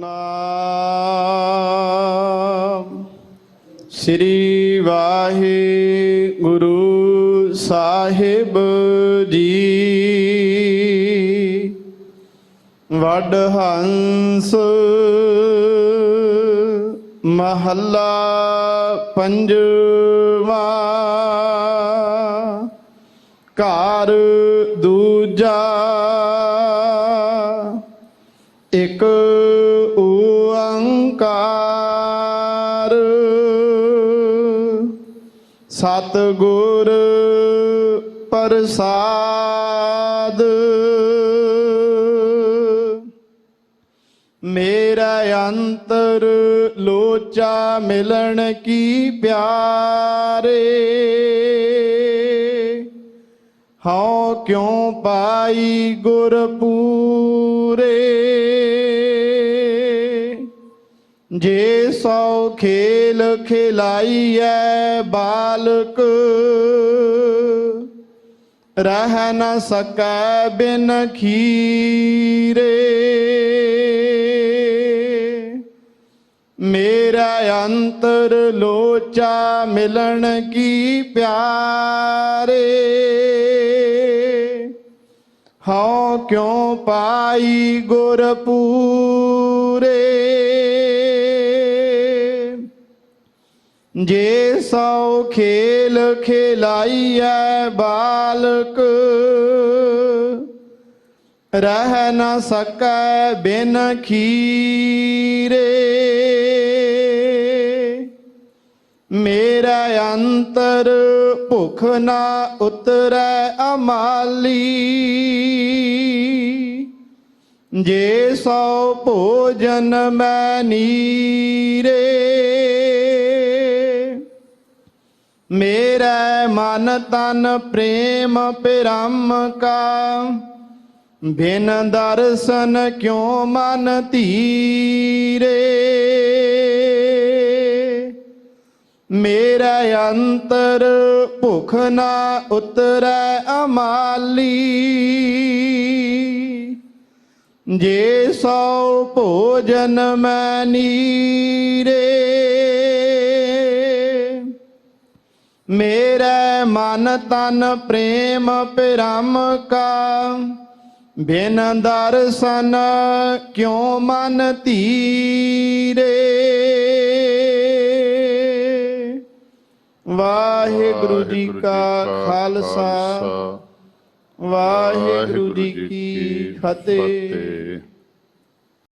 ਸਤਨਾਮ ਸ੍ਰੀ ਵਾਹਿਗੁਰੂ ਸਾਹਿਬ ਜੀ। ਵਡ ਹੰਸ ਮਹੱਲਾ ਪੰਜਵਾ। ਘਰ ਦੂਜਾ ਇਕ ਓੰਕਾਰ। ਸਤਿਗੁਰ ਪ੍ਰਸਾਦ। ਮੇਰਾ ਅੰਤਰ ਲੋਚਾ ਮਿਲਣ ਕੀ ਪਿਆਰੇ? ਹਉ ਕਿਉ ਪਾਈ ਗੁਰ ਪੂਰੇ? ਜੇ ਸੌ ਖੇਲ ਖਿਲਾਈਐ ਬਾਲਕ, ਰਹਿ ਨ ਸਕੈ ਬਿਨ ਖੀਰੇ। ਮੇਰਾ ਅੰਤਰ ਲੋਚਾ ਮਿਲਣ ਕੀ ਪਿਆਰੇ? ਹਉ ਕਿਉ ਪਾਈ ਗੁਰ ਪੂਰੇ? ਜੇ ਸੌ ਖੇਲ ਖਿਲਾਈਐ ਬਾਲਕ, ਰਹਿ ਨਾ ਸਕੈ ਬਿਨ ਖੀਰੇ। ਮੇਰਾ ਅੰਤਰ ਭੁਖ ਨਾ ਉਤਰੈ ਅਮਾਲੀ। ਜੇ ਸੌ ਭੋਜਨ ਮੈਂ ਨੀਰੇ ਮੇਰਾ ਮਨ ਤਨ ਪ੍ਰੇਮ ਪਿਰਮ ਕਾ। ਬਿਨ ਦਰਸ਼ਨ ਕਿਉ ਮਨ ਧੀਰੇ? ਮੇਰਾ ਅੰਤਰ ਭੁਖ ਨਾ ਉਤਰੈ ਅਮਾਲੀ। ਜੇ ਸੋ ਭੋਜਨ ਮੈਂ ਨੀਰੇ ਮੇਰਾ ਮਨ ਤਨ ਪ੍ਰੇਮ ਪਿਰਮ ਕਾ। ਬਿਨ ਦਰਸ਼ਨ ਕਿਉ ਮਨ ਧੀਰੇ? ਵਾਹਿਗੁਰੂ ਜੀ ਕਾ ਖਾਲਸਾ। ਵਾਹਿਗੁਰੂ ਜੀ ਕੀ ਫਤਿਹ।